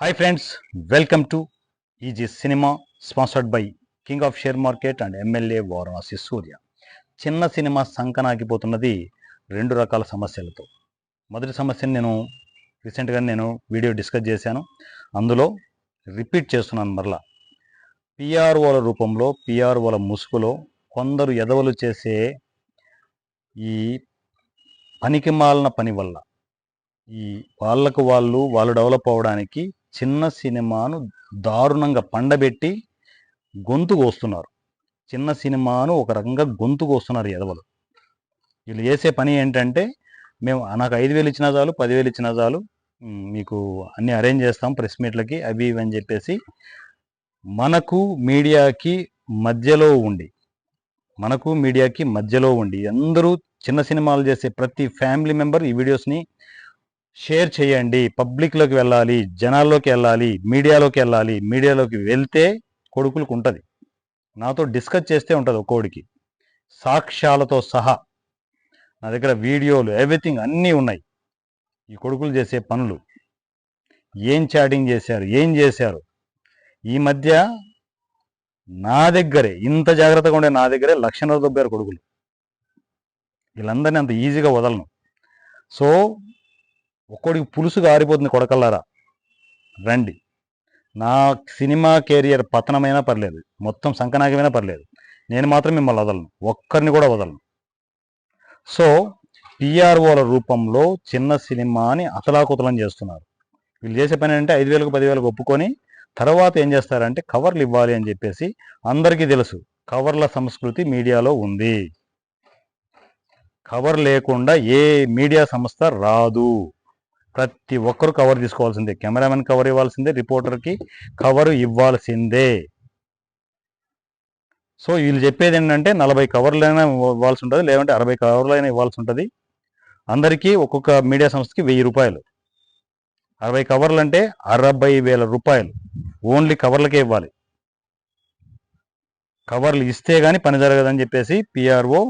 Hi friends welcome to easy cinema sponsored by king of share market and MLA Varanasi Surya చిన్న cinema సంకనాగిపోతున్నది రెండు రకాల సమస్యలతో. మొదటి సమస్యను నేను రీసెంట్గా నేను వీడియో డిస్కస్ చేశాను. అందులో రిపీట్ చేస్తున్నాను మరలా. పిఆర్ఓల రూపంలో పిఆర్ఓల ముసుగులో కొందరు ఎదవలు చేసే ఈ పనికి మాలిన పని వల్ల ఈ వాళ్ళకు వాళ్ళు వాళ్ళు డెవలప్ అవ్వడానికి చిన్న సినిమాను దారుణంగా పండబెట్టి గొంతు కోస్తున్నారు. చిన్న సినిమాను ఒక రకంగా గొంతు కోస్తున్నారు ఎదవలు వీళ్ళు చేసే పని ఏంటంటే మేము నాకు ఐదు వేలు ఇచ్చినా చాలు పదివేలు ఇచ్చినా చాలు మీకు అన్ని అరేంజ్ చేస్తాం ప్రెస్ మీట్లకి అవి ఇవి అని చెప్పేసి మనకు మీడియాకి మధ్యలో ఉండి మనకు మీడియాకి మధ్యలో ఉండి అందరూ చిన్న సినిమాలు చేసే ప్రతి ఫ్యామిలీ మెంబర్ ఈ వీడియోస్ని షేర్ చేయండి పబ్లిక్లోకి వెళ్ళాలి జనాల్లోకి వెళ్ళాలి మీడియాలోకి వెళ్ళాలి మీడియాలోకి వెళ్తే కొడుకులకు ఉంటుంది. నాతో డిస్కస్ చేస్తే ఉంటుంది ఒక్కోడికి సాక్ష్యాలతో సహా. నా దగ్గర వీడియోలు ఎవ్రీథింగ్ అన్నీ ఉన్నాయి. ఈ కొడుకులు చేసే పనులు. ఏం చాటింగ్ చేశారు ఏం చేశారు? ఈ మధ్య నా దగ్గరే ఇంత జాగ్రత్తగా ఉండే నా దగ్గరే లక్షణాలు దొబ్బారు కొడుకులు. వీళ్ళందరినీ అంత ఈజీగా వదలను. సో ఒక్కోడికి పులుసుగా ఆరిపోతుంది కొడకల్లారా? రండి. నా సినిమా కెరియర్ పతనమైనా పర్లేదు. మొత్తం సంకనాగమైనా పర్లేదు. నేను మాత్రం మిమ్మల్ని వదలను. ఒక్కరిని కూడా వదలను. సో పిఆర్ఓల రూపంలో చిన్న సినిమాని అతలాకుతలం చేస్తున్నారు. వీళ్ళు చేసే పని అంటే ఐదు వేలకు పదివేలకు ఒప్పుకొని తర్వాత ఏం చేస్తారంటే కవర్లు ఇవ్వాలి అని చెప్పేసి అందరికీ తెలుసు. కవర్ల సంస్కృతి మీడియాలో ఉంది. కవర్ లేకుండా ఏ మీడియా సంస్థ రాదు. ప్రతి ఒక్కరు కవర్ తీసుకోవాల్సిందే. కెమెరామెన్ కవర్ ఇవ్వాల్సిందే రిపోర్టర్కి కవర్ ఇవ్వాల్సిందే. సో వీళ్ళు చెప్పేది ఏంటంటే నలభై కవర్లైనా ఇవ్వాల్సి ఉంటుంది లేదంటే అరవై కవర్లైనా ఇవ్వాల్సి ఉంటుంది. అందరికీ ఒక్కొక్క మీడియా సంస్థకి వెయ్యి రూపాయలు. అరవై కవర్లు అంటే అరవై వేల రూపాయలు. ఓన్లీ కవర్లకే ఇవ్వాలి. కవర్లు ఇస్తే కానీ పని జరగదని చెప్పేసి పిఆర్ఓ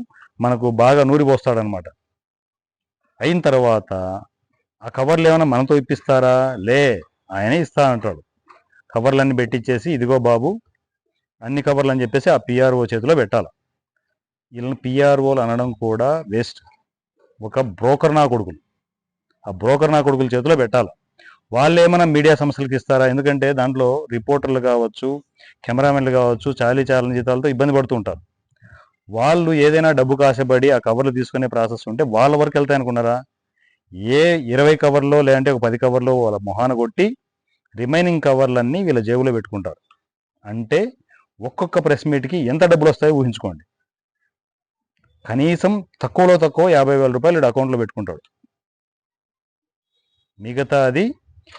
మనకు బాగా నూరిపోస్తాడనమాట అయిన తర్వాత ఆ కవర్లు ఏమైనా మనతో ఇప్పిస్తారా? లే ఆయనే ఇస్తా అంటాడు. కవర్లన్నీ పెట్టించేసి ఇదిగో బాబు అన్ని కవర్లు అని చెప్పేసి ఆ పిఆర్ఓ చేతిలో పెట్టాలి. వీళ్ళని పిఆర్ఓలు అనడం కూడా వేస్ట్. ఒక బ్రోకర్ నా కొడుకులు. ఆ బ్రోకర్ నా కొడుకుల చేతిలో పెట్టాలి. వాళ్ళు ఏమైనా మీడియా సంస్థలకు ఇస్తారా? ఎందుకంటే దాంట్లో రిపోర్టర్లు కావచ్చు కెమెరామెన్లు కావచ్చు చాలీ చాలని జీతాలతో ఇబ్బంది పడుతూ ఉంటారు. వాళ్ళు ఏదైనా డబ్బు కాసపడి ఆ కవర్లు తీసుకునే ప్రాసెస్ ఉంటే వాళ్ళ వరకు వెళ్తాయి అనుకున్నారా ఏ ఇరవై కవర్లో లేదంటే ఒక పది కవర్లో వాళ్ళ మొహాన కొట్టి రిమైనింగ్ కవర్లన్నీ వీళ్ళ జేబులో పెట్టుకుంటారు. అంటే ఒక్కొక్క ప్రెస్ మీట్కి ఎంత డబ్బులు వస్తాయో ఊహించుకోండి. కనీసం తక్కువలో తక్కువ యాభై వేల రూపాయలు వీడు అకౌంట్లో పెట్టుకుంటాడు. మిగతా అది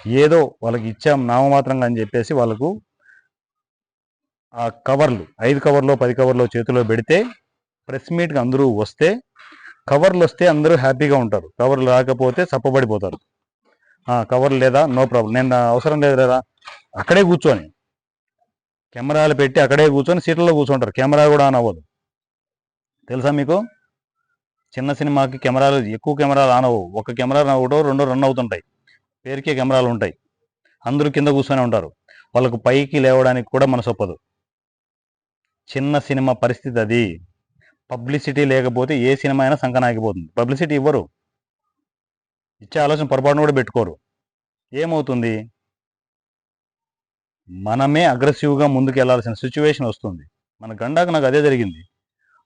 ఏదో వాళ్ళకి ఇచ్చాం నామమాత్రంగా అని చెప్పేసి వాళ్ళకు ఆ కవర్లు ఐదు కవర్లో పది కవర్లో చేతిలో పెడితే ప్రెస్ మీట్కి అందరూ వస్తే కవర్లు వస్తే అందరూ హ్యాపీగా ఉంటారు. కవర్లు రాకపోతే చప్పబడిపోతారు. కవర్ లేదా? No problem. నేను అవసరం లేదు లేదా అక్కడే కూర్చొని కెమెరాలు పెట్టి అక్కడే కూర్చొని సీట్లలో కూర్చుంటారు. కెమెరా కూడా ఆన్ అవ్వదు. తెలుసా మీకు? చిన్న సినిమాకి కెమెరాలు ఎక్కువ కెమెరాలు ఆన్ అవ్వవు. ఒక కెమెరా ఒకటో రెండో రన్ అవుతుంటాయి. పేరుకే కెమెరాలు ఉంటాయి. అందరూ కింద కూర్చొని ఉంటారు. వాళ్ళకు పైకి లేవడానికి కూడా మనసొప్పదు చిన్న సినిమా పరిస్థితి అది. పబ్లిసిటీ లేకపోతే ఏ సినిమా అయినా సంకనాగిపోతుంది. పబ్లిసిటీ ఇవ్వరు. ఇచ్చే ఆలోచన పొరపాటును కూడా పెట్టుకోరు. ఏమవుతుంది? మనమే అగ్రెసివ్గా ముందుకు వెళ్ళాల్సిన సిచ్యువేషన్ వస్తుంది. మన గండాకు నాకు అదే జరిగింది.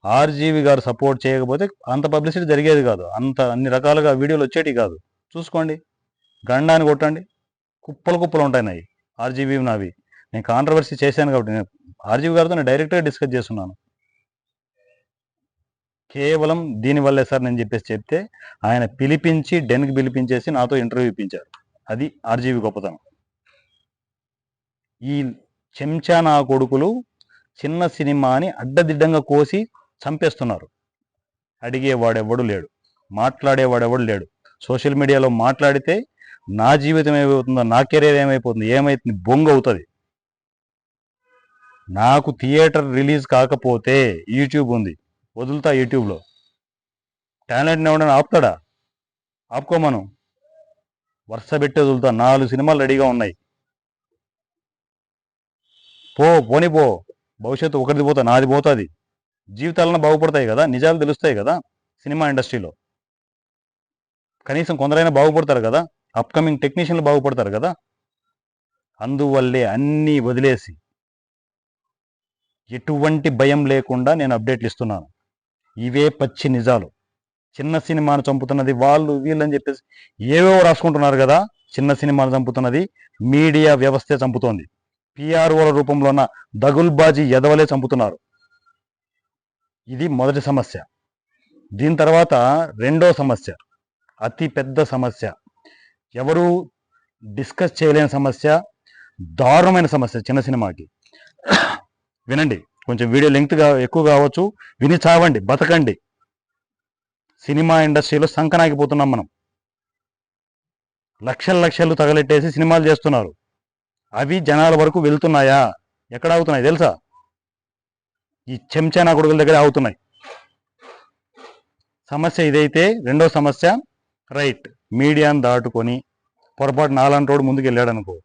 ఆర్జీవి గారు సపోర్ట్ చేయకపోతే అంత పబ్లిసిటీ జరిగేది కాదు. అంత అన్ని రకాలుగా వీడియోలు వచ్చేటి కాదు. చూసుకోండి. గండాన్ని కొట్టండి. కుప్పలు కుప్పలు ఉంటాయి నావి ఆర్జీవి నావి. నేను కాంట్రవర్సీ చేశాను కాబట్టి నేను ఆర్జీవి గారితో నేను డైరెక్ట్గా డిస్కస్ చేస్తున్నాను. కేవలం దీనివల్లే సార్ నేను చెప్పేసి చెప్తే ఆయన పిలిపించి డెన్కి పిలిపించేసి నాతో ఇంటర్వ్యూ ఇప్పించారు. అది ఆర్జీవి గొప్పతనం. ఈ చెంచా నా కొడుకులు చిన్న సినిమాని అడ్డదిడ్డంగా కోసి చంపేస్తున్నారు. అడిగేవాడెవడు లేడు. మాట్లాడేవాడెవడు లేడు. సోషల్ మీడియాలో మాట్లాడితే నా జీవితం ఏమైపోతుందో నా కెరీర్ ఏమైపోతుంది ఏమైతుంది? బొంగు అవుతుంది. నాకు థియేటర్ రిలీజ్ కాకపోతే యూట్యూబ్ ఉంది. వదులుతా యూట్యూబ్లో. టాలెంట్ని ఎవడైనా ఆపుతాడా? ఆపుకోమను. వరుస పెట్టి వదులుతా. నాలుగు సినిమాలు రెడీగా ఉన్నాయి. పో పోని పో. భవిష్యత్తు ఒకరిది పోతా నాది పోతుంది. జీవితాలను బాగుపడతాయి కదా నిజాలు తెలుస్తాయి కదా సినిమా ఇండస్ట్రీలో. కనీసం కొందరైనా బాగుపడతారు కదా అప్కమింగ్ టెక్నీషియన్లు బాగుపడతారు కదా అందువల్లే అన్నీ వదిలేసి ఎటువంటి భయం లేకుండా నేను అప్డేట్లు ఇస్తున్నాను. ఇవే పచ్చి నిజాలు. చిన్న సినిమాను చంపుతున్నది వాళ్ళు వీళ్ళని చెప్పేసి ఏవేవో రాసుకుంటున్నారు కదా చిన్న సినిమాను చంపుతున్నది మీడియా వ్యవస్థే చంపుతోంది. పిఆర్ఓల రూపంలో ఉన్న దగుల్బాజీ ఎదవలే చంపుతున్నారు. ఇది మొదటి సమస్య. దీని తర్వాత రెండో సమస్య. అతి పెద్ద సమస్య. ఎవరు డిస్కస్ చేయలేని సమస్య. దారుణమైన సమస్య చిన్న సినిమాకి. వినండి. కొంచెం వీడియో లెంగ్త్గా ఎక్కువ కావచ్చు. విని చావండి బతకండి. సినిమా ఇండస్ట్రీలో సంకనాగిపోతున్నాం మనం. లక్షల లక్షలు తగలెట్టేసి సినిమాలు చేస్తున్నారు. అవి జనాల వరకు వెళ్తున్నాయా? ఎక్కడ అవుతున్నాయి తెలుసా? ఈ చెంచానా కొడుకుల దగ్గర అవుతున్నాయి. సమస్య ఇదైతే రెండో సమస్య. రైట్ మీడియాను దాటుకొని పొరపాటు నాలాంటి రోడ్డు ముందుకు వెళ్ళాడనుకో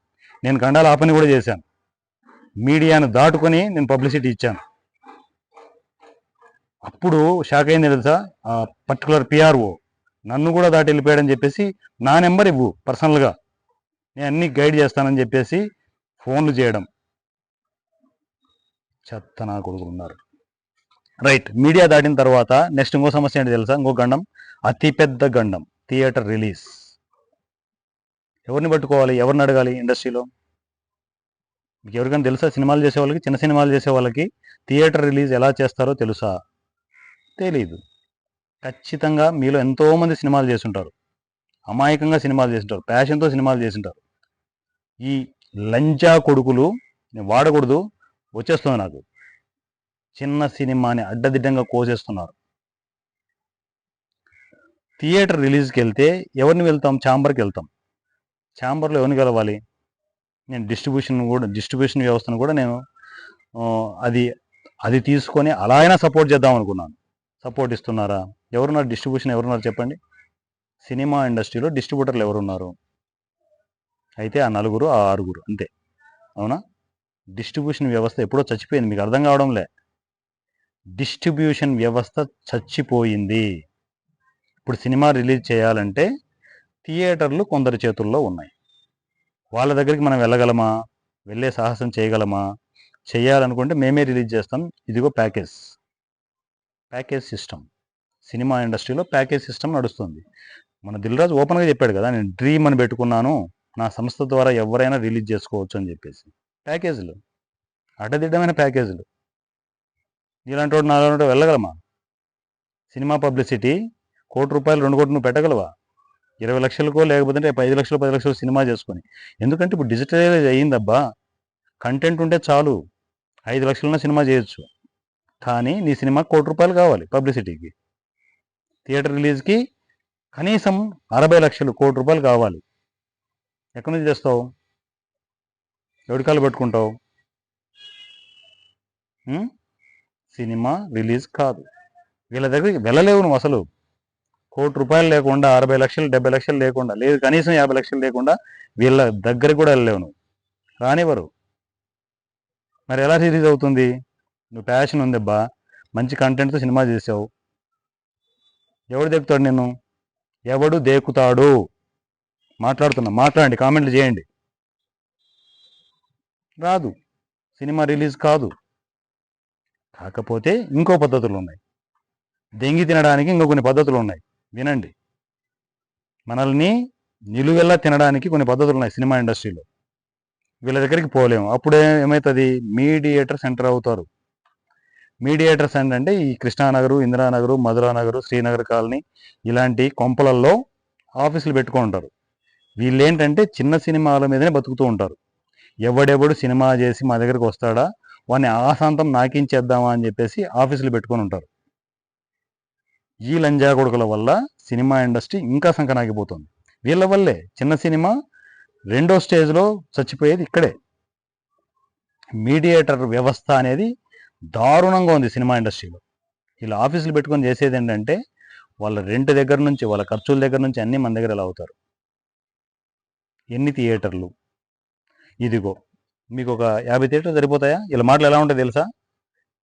నేను గండాల ఆపని కూడా చేశాను. మీడియాను దాటుకొని నేను పబ్లిసిటీ ఇచ్చాను. అప్పుడు షాక్ అయింది తెలుసా? పర్టికులర్ పిఆర్ఓ నన్ను కూడా దాటి వెళ్ళిపోయాడని చెప్పేసి నా నెంబర్ ఇవ్వు పర్సనల్గా. నేను అన్ని గైడ్ చేస్తానని చెప్పేసి ఫోన్లు చేయడం. చెత్త నా కొడుకులు ఉన్నారు. రైట్ మీడియా దాటిన తర్వాత నెక్స్ట్ ఇంకో సమస్య ఏంటి తెలుసా? ఇంకో గండం అతిపెద్ద గండం థియేటర్ రిలీజ్. ఎవరిని పట్టుకోవాలి? ఎవరిని అడగాలి ఇండస్ట్రీలో? మీకు ఎవరికైనా తెలుసా? సినిమాలు చేసే వాళ్ళకి చిన్న సినిమాలు చేసే వాళ్ళకి థియేటర్ రిలీజ్ ఎలా చేస్తారో తెలుసా? తెలీదు. ఖచ్చితంగా మీలో ఎంతోమంది సినిమాలు చేస్తుంటారు. అమాయకంగా సినిమాలు చేస్తుంటారు. ప్యాషన్తో సినిమాలు చేస్తుంటారు. ఈ లంచా కొడుకులు నేను వాడకూడదు. వచ్చేస్తుంది నాకు. చిన్న సినిమాని అడ్డదిడ్డంగా కోసేస్తున్నారు. థియేటర్ రిలీజ్కి వెళ్తే ఎవరిని వెళ్తాం? ఛాంబర్కి వెళ్తాం. ఛాంబర్లో ఎవరిని కలవాలి? నేను డిస్ట్రిబ్యూషన్ కూడా డిస్ట్రిబ్యూషన్ వ్యవస్థను కూడా నేను అది అది తీసుకొని అలా అయినా సపోర్ట్ చేద్దాం అనుకున్నాను. సపోర్ట్ ఇస్తున్నారా? ఎవరున్నారు? డిస్ట్రిబ్యూషన్ ఎవరున్నారు చెప్పండి? సినిమా ఇండస్ట్రీలో డిస్ట్రిబ్యూటర్లు ఎవరున్నారు? అయితే ఆ నలుగురు ఆ ఆరుగురు అంతే. అవునా? డిస్ట్రిబ్యూషన్ వ్యవస్థ ఎప్పుడో చచ్చిపోయింది. మీకు అర్థం కావడంలే. డిస్ట్రిబ్యూషన్ వ్యవస్థ చచ్చిపోయింది. ఇప్పుడు సినిమా రిలీజ్ చేయాలంటే థియేటర్లు కొందరి చేతుల్లో ఉన్నాయి. వాళ్ళ దగ్గరికి మనం వెళ్ళగలమా? వెళ్ళే సాహసం చేయగలమా? చేయాలనుకుంటే మేమే రిలీజ్ చేస్తాం. ఇదిగో ప్యాకేజ్. Package system. సినిమా ఇండస్ట్రీలో ప్యాకేజ్ సిస్టమ్ నడుస్తుంది. మన దిల్రాజు ఓపెన్గా చెప్పాడు కదా నేను డ్రీమ్ అని పెట్టుకున్నాను. నా సంస్థ ద్వారా ఎవరైనా రిలీజ్ చేసుకోవచ్చు అని చెప్పేసి. ప్యాకేజీలు. అడ్డదిడ్డమైన ప్యాకేజీలు. నీలాంటి వాడు నాలుగు వాడు వెళ్ళగలమా? Cinema publicity. కోటి రూపాయలు రెండు కోట్లు నువ్వు పెట్టగలవా? ఇరవై లక్షలకో లేకపోతే రేపు ఐదు లక్షలు పది లక్షలు సినిమా చేసుకొని. ఎందుకంటే ఇప్పుడు డిజిటలైజ్ అయ్యిందబ్బా. కంటెంట్ ఉంటే చాలు. ఐదు లక్షలన్న సినిమా చేయొచ్చు. కానీ నీ సినిమా కోటి రూపాయలు కావాలి పబ్లిసిటీకి. థియేటర్ రిలీజ్కి కనీసం అరవై లక్షలు కోటి రూపాయలు కావాలి. ఎక్కడి నుంచి తెస్తావు? ఎవడికాలు పెట్టుకుంటావు? సినిమా రిలీజ్ కాదు. వీళ్ళ దగ్గరికి వెళ్ళలేవు నువ్వు అసలు. కోటి రూపాయలు లేకుండా అరవై లక్షలు డెబ్బై లక్షలు లేకుండా లేదు కనీసం యాభై లక్షలు లేకుండా వీళ్ళ దగ్గరికి కూడా వెళ్ళలేవు నువ్వు. రానివ్వరు. మరి ఎలా రిలీజ్ అవుతుంది? నువ్వు ప్యాషన్ ఉందబ్బా. మంచి కంటెంట్తో సినిమా చేసావు. ఎవడు దెక్కుతాడు నేను ఎవడు దేకుతాడు మాట్లాడుతున్నా. మాట్లాడండి. కామెంట్లు చేయండి. రాదు. సినిమా రిలీజ్ కాదు. కాకపోతే ఇంకో పద్ధతులు ఉన్నాయి దెంగి తినడానికి ఇంకో కొన్ని పద్ధతులు ఉన్నాయి వినండి. మనల్ని నిలువెల్లా తినడానికి కొన్ని పద్ధతులు ఉన్నాయి సినిమా ఇండస్ట్రీలో. వీళ్ళ దగ్గరికి పోలేము. అప్పుడే ఏమవుతుంది మీడియేటర్ సెంటర్ అవుతారు. మీడియేటర్స్ ఏంటంటే ఈ కృష్ణానగరు ఇందిరానగరు మధురానగరు శ్రీనగర్ కాలనీ ఇలాంటి కొంపలల్లో ఆఫీసులు పెట్టుకొని ఉంటారు. వీళ్ళు ఏంటంటే చిన్న సినిమాల మీదనే బతుకుతూ ఉంటారు. ఎవడెవడు సినిమా చేసి మా దగ్గరికి వస్తాడా? వాడిని ఆశాంతం నాకించేద్దామా అని చెప్పేసి ఆఫీసులు పెట్టుకొని ఉంటారు. ఈ లంజా కొడుకుల వల్ల సినిమా ఇండస్ట్రీ ఇంకా సంకనాగిపోతుంది. వీళ్ళ వల్లే చిన్న సినిమా రెండో స్టేజ్లో చచ్చిపోయేది ఇక్కడే. మీడియేటర్ వ్యవస్థ అనేది దారుణంగా ఉంది సినిమా ఇండస్ట్రీలో. వీళ్ళు ఆఫీసులు పెట్టుకొని చేసేది ఏంటంటే వాళ్ళ రెంట్ దగ్గర నుంచి వాళ్ళ ఖర్చుల దగ్గర నుంచి అన్నీ మన దగ్గర ఎలా అవుతారు ఎన్ని థియేటర్లు? ఇదిగో మీకు ఒక యాభై థియేటర్లు సరిపోతాయా? ఇలా మాటలు ఎలా ఉంటాయి తెలుసా?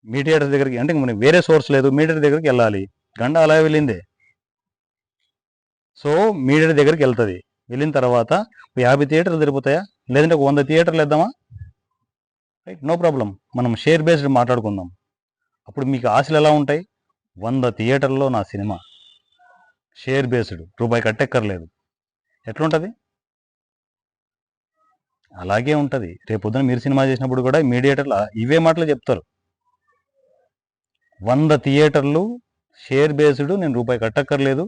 మీ థియేటర్ దగ్గరికి అంటే మనకి వేరే సోర్స్ లేదు మీడియర్ దగ్గరికి వెళ్ళాలి. గండ అలా వెళ్ళిందే. సో మీడియర్ దగ్గరికి వెళ్తుంది. వెళ్ళిన తర్వాత యాభై థియేటర్లు తిరుగుతాయా లేదంటే ఒక వంద థియేటర్లు వేద్దామా? Right no problem. మనం షేర్ బేస్డ్ మాట్లాడుకుందాం. అప్పుడు మీకు ఆశలు ఎలా ఉంటాయి? వంద థియేటర్లో నా సినిమా. Share based. రూపాయి కట్టెక్కర్లేదు. ఎట్లుంటుంది? అలాగే ఉంటుంది. రేపు పొద్దున మీరు సినిమా చేసినప్పుడు కూడా మీడియేటర్లు ఇవే మాటలు చెప్తారు. వంద థియేటర్లు షేర్ బేస్డ్ నేను రూపాయి కట్టక్కర్లేదు.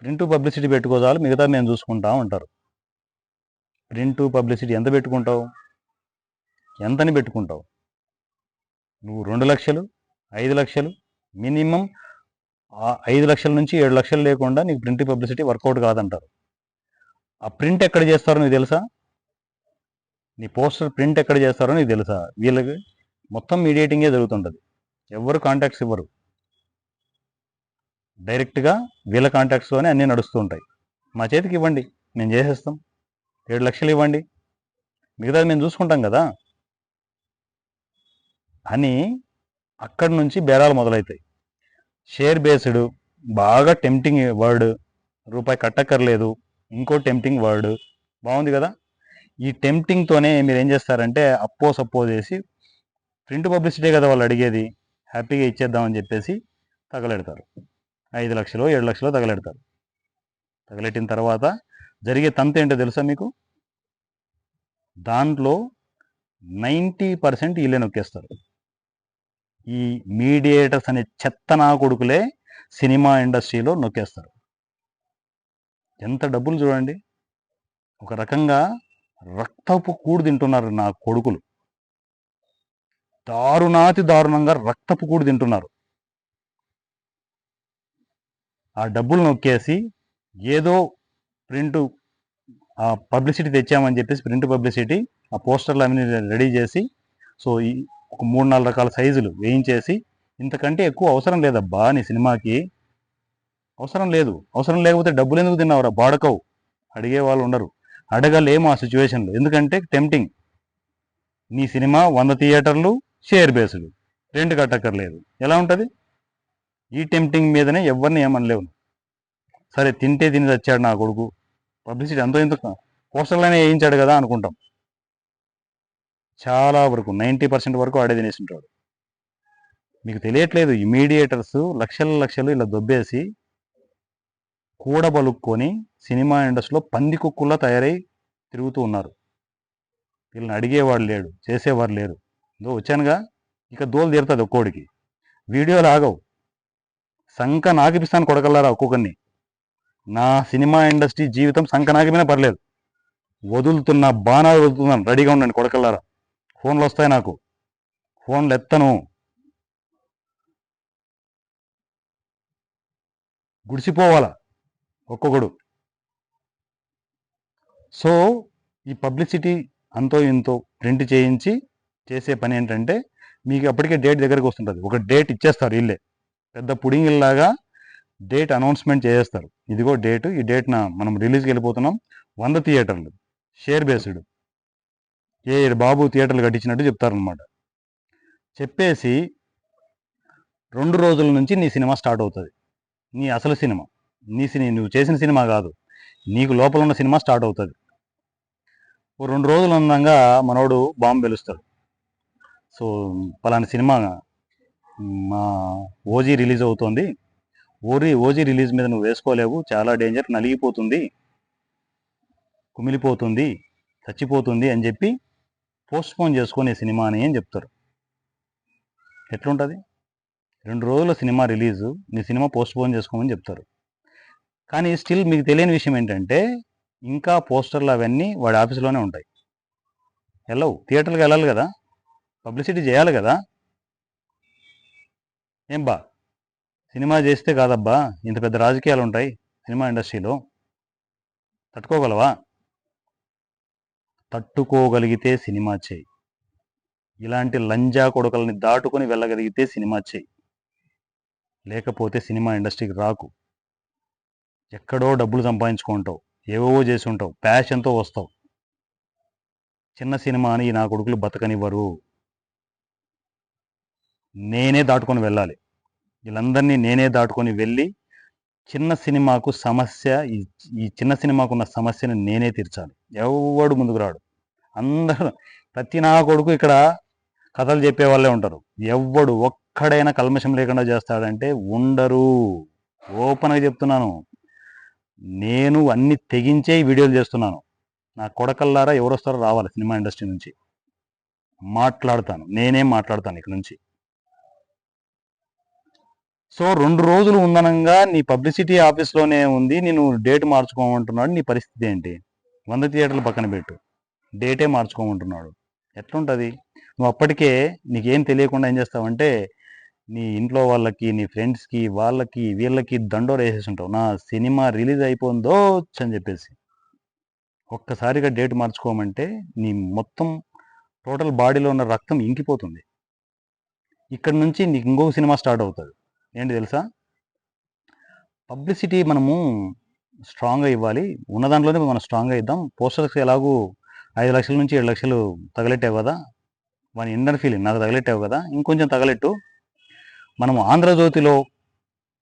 ప్రింట్ పబ్లిసిటీ పెట్టుకోదాలు మిగతా మేము చూసుకుంటా ఉంటారు ప్రింట్ పబ్లిసిటీ ఎంత పెట్టుకుంటావు? ఎంతని పెట్టుకుంటావు? నువ్వు రెండు లక్షలు ఐదు లక్షలు మినిమం ఐదు లక్షల నుంచి ఏడు లక్షలు లేకుండా నీకు ప్రింట్ పబ్లిసిటీ వర్కౌట్ కాదంటారు. ఆ ప్రింట్ ఎక్కడ చేస్తారో నీకు తెలుసా? నీ పోస్టర్ ప్రింట్ ఎక్కడ చేస్తారో నీకు తెలుసా? వీళ్ళకి మొత్తం మీడియేటింగే జరుగుతుంటుంది. ఎవరు కాంటాక్ట్స్ ఇవ్వరు. డైరెక్ట్గా వీళ్ళ కాంటాక్ట్స్లోనే అన్నీ నడుస్తూ ఉంటాయి. మా చేతికి ఇవ్వండి మేము చేసేస్తాం. ఏడు లక్షలు ఇవ్వండి. మిగతాది మేము చూసుకుంటాం కదా? అని అక్కడి నుంచి బేరాలు మొదలవుతాయి షేర్ బేస్డ్ బాగా టెంప్టింగ్ వర్డ్ రూపాయి కట్టక్కర్లేదు ఇంకో టెంప్టింగ్ వర్డ్ బాగుంది కదా? ఈ టెంప్టింగ్తోనే మీరు ఏం చేస్తారంటే అప్పో సప్పో చేసి ప్రింట్ పబ్లిసిటీ కదా వాళ్ళు అడిగేది హ్యాపీగా ఇచ్చేద్దామని చెప్పేసి తగలెడతారు. ఐదు లక్షలు ఏడు లక్షలు తగలెడతారు. తగలెట్టిన తర్వాత జరిగే తంత ఏంటో తెలుసా మీకు? దాంట్లో నైంటీ పర్సెంట్ వీళ్ళే నొక్కేస్తారు. ఈ మీడియేటర్స్ అనే చెత్త నా కొడుకులే సినిమా ఇండస్ట్రీలో నొక్కేస్తారు. ఎంత డబ్బులు చూడండి. ఒక రకంగా రక్తపు కూడు తింటున్నారు నా కొడుకులు. దారుణాతి దారుణంగా రక్తపు కూడు తింటున్నారు. ఆ డబ్బులు నొక్కేసి ఏదో ప్రింట్ ఆ పబ్లిసిటీ తెచ్చామని చెప్పేసి ప్రింట్ పబ్లిసిటీ ఆ పోస్టర్లు అన్ని రెడీ చేసి సో ఈ ఒక మూడు నాలుగు రకాల సైజులు వేయించేసి ఇంతకంటే ఎక్కువ అవసరం లేదబ్బా నీ సినిమాకి. అవసరం లేదు. అవసరం లేకపోతే డబ్బులు ఎందుకు తిన్నావురా? బాడకవు. అడిగే వాళ్ళు ఉండరు. అడగలేము ఆ సిచ్యువేషన్లో. ఎందుకంటే టెంప్టింగ్. నీ సినిమా వంద థియేటర్లు షేర్ బేస్డ్. రెంట్ కట్టక్కర్లేదు ఎలా ఉంటుంది? ఈ టెంప్టింగ్ మీదనే ఎవరిని ఏమనలేవు. సరే తింటే తిని తెచ్చాడు నా కొడుకు. పబ్లిసిటీ ఎంతో ఇంత పోస్టర్లనే వేయించాడు కదా అనుకుంటాం. చాలా వరకు నైంటీ పర్సెంట్ వరకు ఆడే తినేసింటాడు. మీకు తెలియట్లేదు ఈ మీడియేటర్స్ లక్షల లక్షలు ఇలా దొబ్బేసి కూడబలుక్కొని సినిమా ఇండస్ట్రీలో పంది కుక్కుల్లా తయారై తిరుగుతూ ఉన్నారు. వీళ్ళని అడిగేవాడు లేడు చేసేవారు లేరు ఇదో వచ్చానుగా ఇక దోలు తీరుతుంది ఒక్కోడికి వీడియోలు ఆగవు. సంక నాగిపిస్తాను కొడకల్లారా ఒక్కొక్కరిని. నా సినిమా ఇండస్ట్రీ జీవితం సంక నాగిపోయినా పర్లేదు. వదులుతున్న బాణాలు వదులుతున్నాను. రెడీగా ఉండండి కొడకల్లారా. ఫోన్లు వస్తాయి నాకు. ఫోన్లు ఎత్తను. గుడిసిపోవాలా? ఒక్కొక్కడు. సో ఈ పబ్లిసిటీ అంతో ఇంతో ప్రింట్ చేయించి చేసే పని ఏంటంటే మీకు అప్పటికే డేట్ దగ్గరకు వస్తుంటుంది. ఒక డేట్ ఇచ్చేస్తారు వీళ్ళే. పెద్ద పుడింగిల్లాగా డేట్ అనౌన్స్మెంట్ చేసేస్తారు. ఇదిగో డేట్ ఈ డేట్న మనం రిలీజ్కి వెళ్ళిపోతున్నాం. వంద థియేటర్లు షేర్ బేస్డ్. ఏ బాబు థియేటర్లు కట్టించినట్టు చెప్తారనమాట చెప్పేసి రెండు రోజుల నుంచి నీ సినిమా స్టార్ట్ అవుతుంది. నీ అసలు సినిమా. నీ సినీ నువ్వు చేసిన సినిమా కాదు. నీకు లోపల ఉన్న సినిమా స్టార్ట్ అవుతుంది. ఓ రెండు రోజులు అందంగా మనోడు బాంబు వెలుస్తాడు సో పలానా సినిమా మా ఓజీ రిలీజ్ అవుతోంది. ఓరి ఓజీ రిలీజ్ మీద నువ్వు వేసుకోలేవు. చాలా డేంజర్. నలిగిపోతుంది. కుమిలిపోతుంది. చచ్చిపోతుంది అని చెప్పి పోస్ట్పోన్ చేసుకునే సినిమా అని అని చెప్తారు. ఎట్లుంటుంది? రెండు రోజుల సినిమా రిలీజు. నీ సినిమా పోస్ట్పోన్ చేసుకోమని చెప్తారు. కానీ స్టిల్ మీకు తెలియని విషయం ఏంటంటే ఇంకా పోస్టర్లు అవన్నీ వాడి ఆఫీసులోనే ఉంటాయి. వెళ్ళవు థియేటర్కి వెళ్ళాలి కదా. పబ్లిసిటీ చేయాలి కదా. ఏం బా సినిమా చేస్తే కాదబ్బా ఇంత పెద్ద రాజకీయాలు ఉంటాయి సినిమా ఇండస్ట్రీలో. తట్టుకోగలవా? తట్టుకోగలిగితే సినిమా చేయి. ఇలాంటి లంజా కొడుకల్ని దాటుకొని వెళ్ళగలిగితే సినిమా చేయి. లేకపోతే సినిమా ఇండస్ట్రీకి రాకు. ఎక్కడో డబ్బులు సంపాదించుకుంటావు ఏవేవో చేసి ఉంటావు ప్యాషన్తో వస్తావు. చిన్న సినిమా అని నా కొడుకులు బతకనివ్వరు. నేనే దాటుకొని వెళ్ళాలి. వీళ్ళందరినీ నేనే దాటుకొని వెళ్ళి చిన్న సినిమాకు సమస్య ఈ ఈ చిన్న సినిమాకు ఉన్న సమస్యను నేనే తీర్చాలి. ఎవడు ముందుకు రాడు? అందరూ ప్రతి నా కొడుకు ఇక్కడ కథలు చెప్పే వాళ్ళే ఉంటారు. ఎవడు ఒక్కడైనా కల్మషం లేకుండా చేస్తాడంటే ఉండరు. ఓపెన్గా చెప్తున్నాను. నేను అన్ని తెగించే వీడియోలు చేస్తున్నాను. నా కొడకల్లారా ఎవరు వస్తారో రావాలి సినిమా ఇండస్ట్రీ నుంచి. మాట్లాడతాను. నేనేం మాట్లాడతాను ఇక్కడ నుంచి. సో రెండు రోజులు ఉందనంగా నీ పబ్లిసిటీ ఆఫీస్లోనే ఉంది నేను డేట్ మార్చుకోమంటున్నాడు నీ పరిస్థితి ఏంటి? వంద థియేటర్లు పక్కన పెట్టు డేటే మార్చుకోమంటున్నాడు. ఎట్లుంటుంది? నువ్వు అప్పటికే నీకేం తెలియకుండా ఏం చేస్తావంటే నీ ఇంట్లో వాళ్ళకి నీ ఫ్రెండ్స్కి వాళ్ళకి వీళ్ళకి దండోర వేసేసి ఉంటావు నా సినిమా రిలీజ్ అయిపోయిందో అని చెప్పేసి. ఒక్కసారిగా డేట్ మార్చుకోమంటే నీ మొత్తం టోటల్ బాడీలో ఉన్న రక్తం ఇంకిపోతుంది. ఇక్కడ నుంచి నీకు ఇంకొక సినిమా స్టార్ట్ అవుతుంది. ఏంటి తెలుసా? పబ్లిసిటీ మనము స్ట్రాంగ్గా ఇవ్వాలి. ఉన్న దాంట్లోనే మనం స్ట్రాంగ్గా ఇద్దాం. పోస్టర్స్కి ఎలాగూ ఐదు లక్షల నుంచి ఏడు లక్షలు తగలెట్టావు కదా? వాని ఇండర్ ఫీలింగ్ నాకు తగలెట్టావు కదా? ఇంకొంచెం తగలెట్టు. మనము ఆంధ్రజ్యోతిలో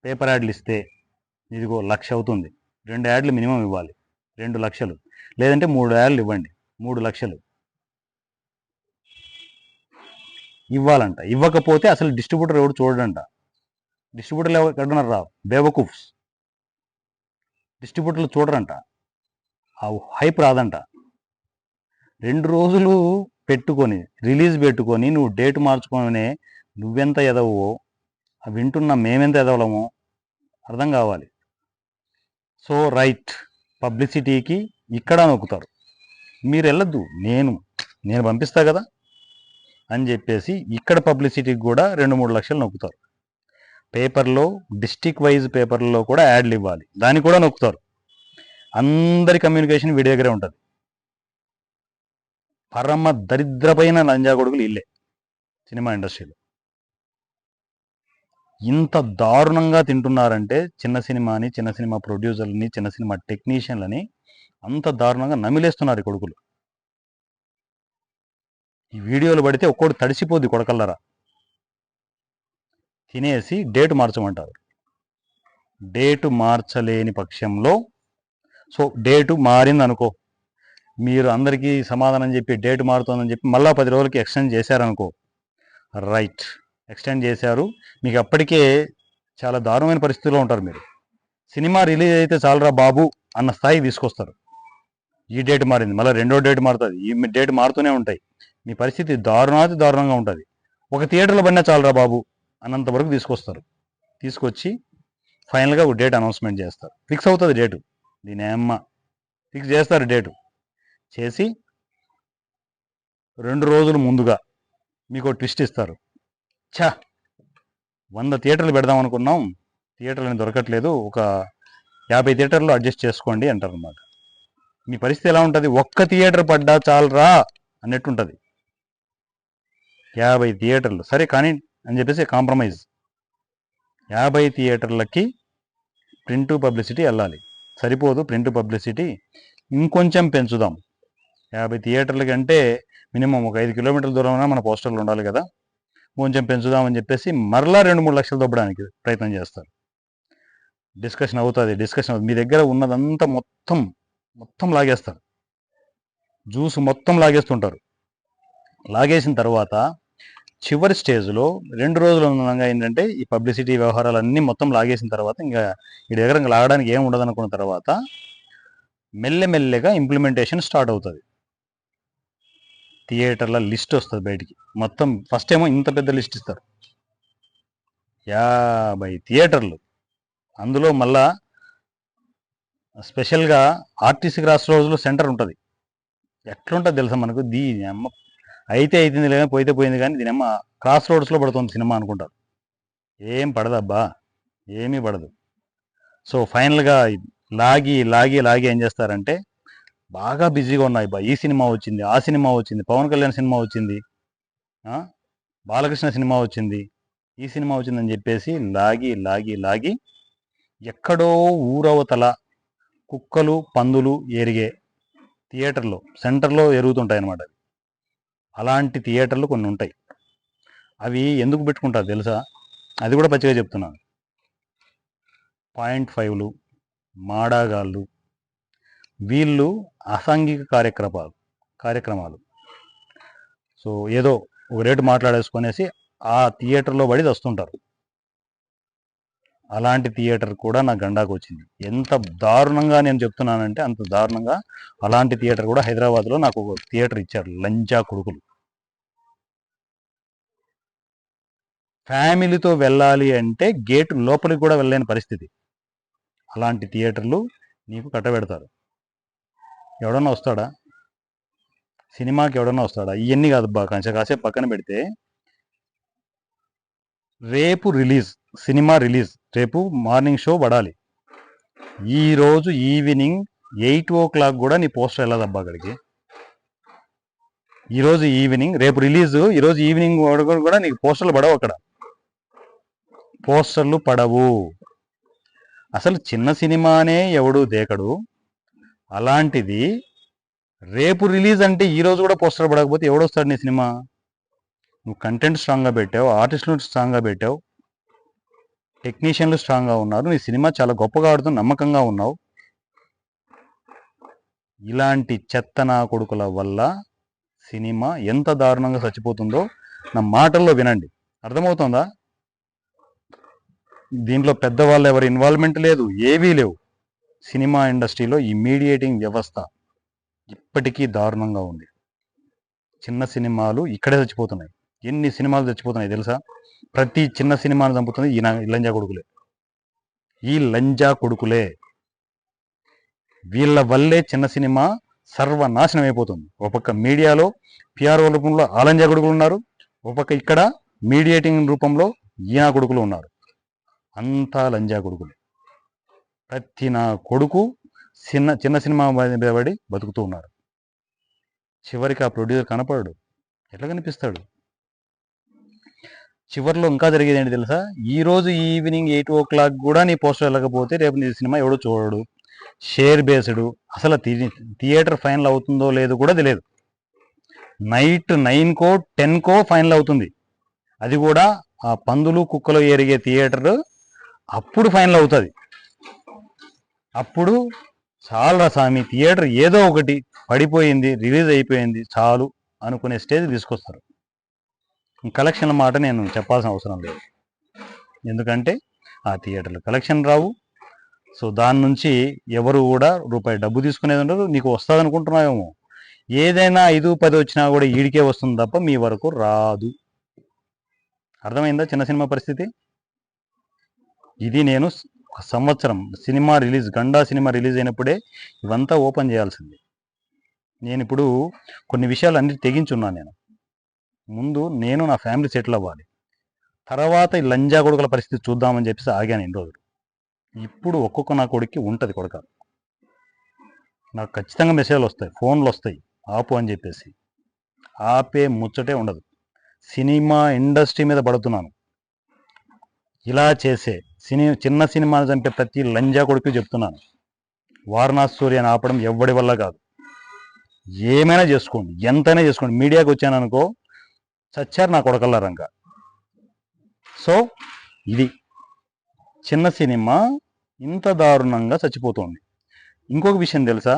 పేపర్ యాడ్లు ఇస్తే ఇదిగో లక్ష అవుతుంది. రెండు యాడ్లు మినిమం ఇవ్వాలి. రెండు లక్షలు. లేదంటే మూడు యాడ్లు ఇవ్వండి. మూడు లక్షలు. ఇవ్వాలంట. ఇవ్వకపోతే అసలు డిస్ట్రిబ్యూటర్ ఎవడు చూడడంట. డిస్ట్రిబ్యూటర్లు ఎక్కడున్నారు రా? బేవకూఫ్స్. డిస్ట్రిబ్యూటర్లు చూడరంట. ఆ హైప్ రాదంట. రెండు రోజులు పెట్టుకొని రిలీజ్ పెట్టుకొని నువ్వు డేట్ మార్చుకొని నువ్వెంత ఎదవో వింటున్న మేమెంత ఎదవలమో అర్థం కావాలి. సో రైట్ పబ్లిసిటీకి ఇక్కడ నొక్కుతారు. మీరు వెళ్ళొద్దు నేను నేను పంపిస్తా కదా అని చెప్పేసి ఇక్కడ పబ్లిసిటీకి కూడా రెండు మూడు లక్షలు నొక్కుతారు. పేపర్లో డిస్టిక్ వైజ్ పేపర్లో కూడా యాడ్లు ఇవ్వాలి. దాన్ని కూడా నొక్కుతారు. అందరి కమ్యూనికేషన్ వీడి దగ్గరే ఉంటుంది. పరమ దరిద్రపైన లంజా కొడుకులు ఇల్లే సినిమా ఇండస్ట్రీలో. ఇంత దారుణంగా తింటున్నారంటే చిన్న సినిమాని చిన్న సినిమా ప్రొడ్యూసర్లని చిన్న సినిమా టెక్నీషియన్లని అంత దారుణంగా నమిలేస్తున్నారు ఈ కొడుకులు. ఈ వీడియోలు పడితే ఒక్కోడు తడిసిపోద్ది కొడకల్లరా? తినేసి డేట్ మార్చమంటారు. డేటు మార్చలేని పక్షంలో సో డేటు మారింది అనుకో మీరు అందరికీ సమాధానం చెప్పి డేట్ మారుతుందని చెప్పి మళ్ళీ పది రోజులకి ఎక్స్టెండ్ చేశారనుకో రైట్ ఎక్స్టెండ్ చేశారు. మీకు అప్పటికే చాలా దారుణమైన పరిస్థితిలో ఉంటారు మీరు. సినిమా రిలీజ్ అయితే చాలరా బాబు అన్న స్థాయి తీసుకొస్తారు. ఈ డేట్ మారింది మళ్ళీ రెండో డేట్ మారుతుంది. ఈ డేట్ మారుతూనే ఉంటాయి. మీ పరిస్థితి దారుణాతి దారుణంగా ఉంటుంది. ఒక థియేటర్లో పడినా చాలరా బాబు? అన్నంత వరకు తీసుకొస్తారు. తీసుకొచ్చి ఫైనల్గా ఒక డేట్ అనౌన్స్మెంట్ చేస్తారు. ఫిక్స్ అవుతుంది డేటు. దీని అమ్మ ఫిక్స్ చేస్తారు డేటు. చేసి రెండు రోజులు ముందుగా మీకు ట్విస్ట్ ఇస్తారు. ఛా! వంద థియేటర్లు పెడదాం అనుకున్నాం. థియేటర్లు అని దొరకట్లేదు. ఒక యాభై థియేటర్లు అడ్జస్ట్ చేసుకోండి అంటారు అనమాట మీ పరిస్థితి ఎలా ఉంటుంది? ఒక్క థియేటర్ పడ్డా చాలరా? అన్నట్టు ఉంటుంది యాభై థియేటర్లు. సరే కానీ అని చెప్పేసి కాంప్రమైజ్. యాభై థియేటర్లకి ప్రింట్ పబ్లిసిటీ వెళ్ళాలి. సరిపోదు ప్రింట్ పబ్లిసిటీ. ఇంకొంచెం పెంచుదాం. యాభై థియేటర్లకి అంటే మినిమం ఒక ఐదు కిలోమీటర్ల దూరంలో మన పోస్టర్లు ఉండాలి కదా. కొంచెం పెంచుదామని చెప్పేసి మరలా రెండు మూడు లక్షలు దొబ్బడానికి ప్రయత్నం చేస్తారు. డిస్కషన్ అవుతుంది. డిస్కషన్ అవుతుంది. మీ దగ్గర ఉన్నదంతా మొత్తం మొత్తం లాగేస్తారు. జ్యూస్ మొత్తం లాగేస్తుంటారు. లాగేసిన తర్వాత చివరి స్టేజ్లో రెండు రోజులు ఉండగా ఏంటంటే ఈ పబ్లిసిటీ వ్యవహారాలు అన్నీ మొత్తం లాగేసిన తర్వాత ఇంకా ఈ దగ్గర ఇంకా లాగడానికి ఏం ఉండదు అనుకున్న తర్వాత మెల్లెమెల్లెగా ఇంప్లిమెంటేషన్ స్టార్ట్ అవుతుంది. థియేటర్ల లిస్ట్ వస్తుంది బయటికి. మొత్తం ఫస్ట్ ఏమో ఇంత పెద్ద లిస్ట్ ఇస్తారు. యాభై థియేటర్లు. అందులో మళ్ళా స్పెషల్గా ఆర్టీసీ క్రాస్ రోజులో సెంటర్ ఉంటుంది. ఎట్లుంటుంది తెలుసా మనకు? దీని అమ్మ అయితే అయితుంది లేదా పోయితే పోయింది కానీ దీని అమ్మ క్రాస్ రోడ్స్లో పడుతుంది సినిమా అనుకుంటారు. ఏం పడదబ్బా ఏమీ పడదు. సో ఫైనల్గా లాగి లాగి లాగి ఏం చేస్తారంటే బాగా బిజీగా ఉన్నాయి బా. ఈ సినిమా వచ్చింది ఆ సినిమా వచ్చింది పవన్ కళ్యాణ్ సినిమా వచ్చింది బాలకృష్ణ సినిమా వచ్చింది ఈ సినిమా వచ్చిందని చెప్పేసి లాగి లాగి లాగి ఎక్కడో ఊరవతల కుక్కలు పందులు ఎరిగే థియేటర్లో సెంటర్లో ఎరుగుతుంటాయి అన్నమాట అలాంటి థియేటర్లు కొన్ని ఉంటాయి. అవి ఎందుకు పెట్టుకుంటారు తెలుసా? అది కూడా పచ్చిగా చెప్తున్నాను పాయింట్ ఫైవ్లు మాడాగాళ్ళు వీళ్ళు అసాంఘిక కార్యక్రమాలు కార్యక్రమాలు. సో ఏదో ఒక రేటు మాట్లాడేసుకునేసి ఆ థియేటర్లో పడి వస్తుంటారు అలాంటి థియేటర్ కూడా నా గండాకు వచ్చింది. ఎంత దారుణంగా నేను చెప్తున్నానంటే అంత దారుణంగా అలాంటి థియేటర్ కూడా హైదరాబాద్లో నాకు ఒక థియేటర్ ఇచ్చారు లంచా కొడుకులు. ఫ్యామిలీతో వెళ్ళాలి అంటే గేట్ లోపలికి కూడా వెళ్ళలేని పరిస్థితి. అలాంటి థియేటర్లు నీకు కట్టబెడతారు. ఎవడన్నా వస్తాడా? సినిమాకి ఎవడన్నా వస్తాడా? ఇవన్నీ కాదు బా కొంచెం కాసేపు పక్కన పెడితే రేపు రిలీజ్ సినిమా రిలీజ్ రేపు మార్నింగ్ షో పడాలి. ఈరోజు ఈవినింగ్ ఎయిట్ ఓ క్లాక్ కూడా నీ పోస్టర్ వెళ్ళదబ్బా అక్కడికి. ఈరోజు ఈవినింగ్ రేపు రిలీజ్ ఈరోజు ఈవినింగ్ కూడా నీకు పోస్టర్లు పడవు అక్కడ. పోస్టర్లు పడవు. అసలు చిన్న సినిమానే ఎవడు దేకడు. అలాంటిది రేపు రిలీజ్ అంటే ఈరోజు కూడా పోస్టర్ పడకపోతే ఎవడొస్తాడు నీ సినిమా? నువ్వు కంటెంట్ స్ట్రాంగ్గా పెట్టావు ఆర్టిస్టులు స్ట్రాంగ్గా పెట్టావు. టెక్నీషియన్లు స్ట్రాంగ్గా ఉన్నారు. నీ సినిమా చాలా గొప్పగా ఆడుతూ నమ్మకంగా ఉన్నావు. ఇలాంటి చెత్త నా కొడుకుల వల్ల సినిమా ఎంత దారుణంగా చచ్చిపోతుందో నా మాటల్లో వినండి. అర్థమవుతుందా? దీంట్లో పెద్దవాళ్ళు ఎవరి ఇన్వాల్వ్మెంట్ లేదు ఏవీ లేవు. సినిమా ఇండస్ట్రీలో ఈ మీడియేటింగ్ వ్యవస్థ ఇప్పటికీ దారుణంగా ఉంది. చిన్న సినిమాలు ఇక్కడే చచ్చిపోతున్నాయి. ఎన్ని సినిమాలు చచ్చిపోతున్నాయి తెలుసా? ప్రతి చిన్న సినిమాను చంపుతుంది ఈ లంజా కొడుకులే. ఈ లంజా కొడుకులే. వీళ్ళ వల్లే చిన్న సినిమా సర్వనాశనం అయిపోతుంది. ఒక పక్క మీడియాలో పిఆర్ఓ రూపంలో ఆలంజా కొడుకులు ఉన్నారు. ఒక పక్క ఇక్కడ మీడియేటింగ్ రూపంలో ఈనా కొడుకులు ఉన్నారు. అంతా లంజా కొడుకులే. ప్రతి నా కొడుకు చిన్న చిన్న సినిమా మీద పడి బతుకుతూ ఉన్నారు. చివరికి ఆ ప్రొడ్యూసర్ కనపడడు. ఎట్లా కనిపిస్తాడు? చివరిలో ఇంకా జరిగేది ఏంటి తెలుసా? ఈ రోజు ఈవినింగ్ ఎయిట్ ఓ క్లాక్ కూడా నీ పోస్టర్ వెళ్ళకపోతే రేపు నీ సినిమా ఎవడో చూడడు. Share based. అసలు థియేటర్ ఫైనల్ అవుతుందో లేదో కూడా తెలియదు. నైట్ నైన్ కో టెన్ కో ఫైనల్ అవుతుంది. అది కూడా ఆ పందులు కుక్కలు ఎరిగే థియేటర్ అప్పుడు ఫైనల్ అవుతుంది. అప్పుడు చాలా స్వామి థియేటర్ ఏదో ఒకటి పడిపోయింది రిలీజ్ అయిపోయింది చాలు అనుకునే స్టేజ్ తీసుకొస్తారు. కలెక్షన్ల మాట నేను చెప్పాల్సిన అవసరం లేదు. ఎందుకంటే ఆ థియేటర్లు కలెక్షన్ రావు. సో దాని నుంచి ఎవరు కూడా రూపాయి డబ్బు తీసుకునేది ఉండదు. నీకు వస్తుంది అనుకుంటున్నావేమో ఏదైనా ఐదు పది వచ్చినా కూడా ఈడికే వస్తుంది తప్ప మీ వరకు రాదు. అర్థమైందా చిన్న సినిమా పరిస్థితి? ఇది నేను ఒక సంవత్సరం సినిమా రిలీజ్ గండా సినిమా రిలీజ్ అయినప్పుడే ఇవంతా ఓపెన్ చేయాల్సింది. నేను ఇప్పుడు కొన్ని విషయాలు అన్ని తెగించున్నాను నేను. ముందు నేను నా ఫ్యామిలీ సెటిల్ అవ్వాలి. తర్వాత ఈ లంజా కొడుకుల పరిస్థితి చూద్దామని చెప్పేసి ఆగాను ఎన్ని రోజులు. ఇప్పుడు ఒక్కొక్క నా కొడుక్కి ఉంటుంది కొడక. నాకు ఖచ్చితంగా మెసేజ్లు వస్తాయి ఫోన్లు వస్తాయి ఆపు అని చెప్పేసి. ఆపే ముచ్చటే ఉండదు. సినిమా ఇండస్ట్రీ మీద పడుతున్నాను. ఇలా చేసే సినీ చిన్న సినిమాను చంపే ప్రతి లంజా కొడుకు చెప్తున్నాను. వారణాసి సూర్యని ఆపడం ఎవ్వడి వల్ల కాదు. ఏమైనా చేసుకోండి ఎంతైనా చేసుకోండి. మీడియాకి వచ్చాను అనుకో చచ్చారు నా కొడకల్లారంగా సో ఇది చిన్న సినిమా ఇంత దారుణంగా చచ్చిపోతుంది. ఇంకొక విషయం తెలుసా?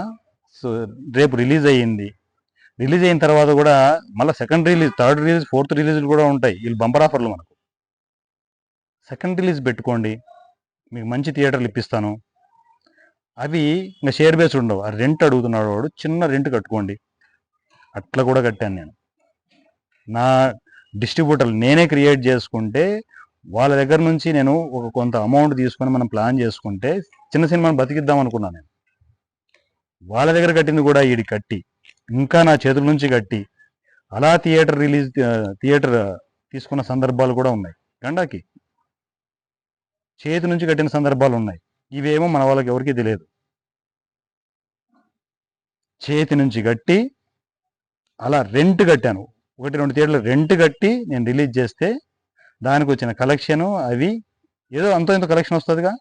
సో రేపు రిలీజ్ అయ్యింది. రిలీజ్ అయిన తర్వాత కూడా మళ్ళీ second release third release fourth release కూడా ఉంటాయి. వీళ్ళు బంపర్ ఆఫర్లు మనకు. సెకండ్ రిలీజ్ పెట్టుకోండి. మీకు మంచి థియేటర్లు ఇప్పిస్తాను. అవి ఇంకా షేర్ బేస్ ఉండవు. ఆ రెంట్ అడుగుతున్నాడు వాడు. చిన్న రెంట్ కట్టుకోండి. అట్లా కూడా కట్టాను నేను. నా డిస్ట్రిబ్యూటర్లు నేనే క్రియేట్ చేసుకుంటే వాళ్ళ దగ్గర నుంచి నేను ఒక కొంత అమౌంట్ తీసుకొని మనం ప్లాన్ చేసుకుంటే చిన్న సినిమాని బతికిద్దాం అనుకున్నాను నేను. వాళ్ళ దగ్గర కట్టింది కూడా ఈడి కట్టి ఇంకా నా చేతుల నుంచి కట్టి అలా థియేటర్ రిలీజ్ థియేటర్ తీసుకున్న సందర్భాలు కూడా ఉన్నాయి. గండాకి చేతి నుంచి కట్టిన సందర్భాలు ఉన్నాయి. ఇవేమో మన వాళ్ళకి ఎవరికీ తెలియదు. చేతి నుంచి కట్టి అలా రెంట్ కట్టాను. ఒకటి రెండు థియేటర్లు రెంట్ కట్టి నేను రిలీజ్ చేస్తే దానికి వచ్చిన కలెక్షను అవి ఏదో అంతో ఇంత కలెక్షన్ వస్తుందిగా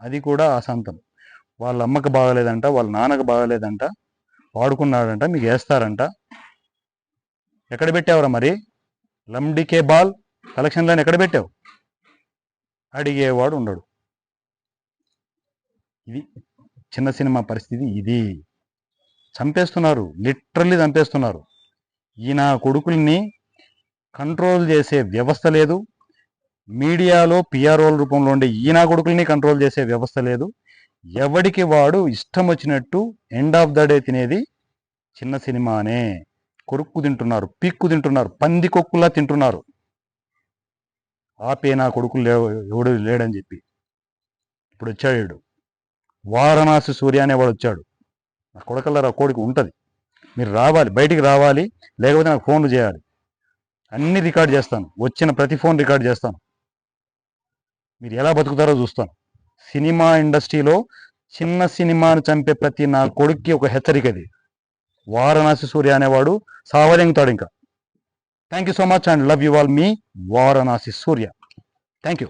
అది కూడా అసంతం వాళ్ళ అమ్మకి బాగలేదంట వాళ్ళ నాన్నకి బాగలేదంట వాడుకున్నాడంట మీకు వేస్తారంట. ఎక్కడ పెట్టావురా మరి? లండికే బాల్ కలెక్షన్లను ఎక్కడ పెట్టావు? అడిగేవాడు ఉండడు. ఇది చిన్న సినిమా పరిస్థితి ఇది. చంపేస్తున్నారు లిటరల్లీ చంపేస్తున్నారు. ఈయన కొడుకుల్ని కంట్రోల్ చేసే వ్యవస్థ లేదు. మీడియాలో పిఆర్ఓల రూపంలో ఉండే ఈయన కొడుకుల్ని కంట్రోల్ చేసే వ్యవస్థ లేదు. ఎవడికి వాడు ఇష్టం వచ్చినట్టు ఎండ్ ఆఫ్ ద డే తినేది చిన్న సినిమానే. కొరుక్కు తింటున్నారు పిక్కు తింటున్నారు పంది కొక్కులా తింటున్నారు. ఆపే నా కొడుకులు లేవు ఎవడు లేడని చెప్పి. ఇప్పుడు వచ్చాడు వారణాసి సూర్య అనేవాడు వచ్చాడు. నా కొడకల్లారా కోడికి ఉంటుంది. మీరు రావాలి బయటికి రావాలి లేకపోతే నాకు ఫోన్లు చేయాలి. అన్ని రికార్డ్ చేస్తాను. వచ్చిన ప్రతి ఫోన్ రికార్డ్ చేస్తాను. మీరు ఎలా బతుకుతారో చూస్తాను. సినిమా ఇండస్ట్రీలో చిన్న సినిమాను చంపే ప్రతి నా కొడుక్కి ఒక హెచ్చరిక అది వారణాసి సూర్య అనేవాడు సావదెంగుతాడు ఇంకా. Thank you so much and love you all me Varanasi Surya. Thank you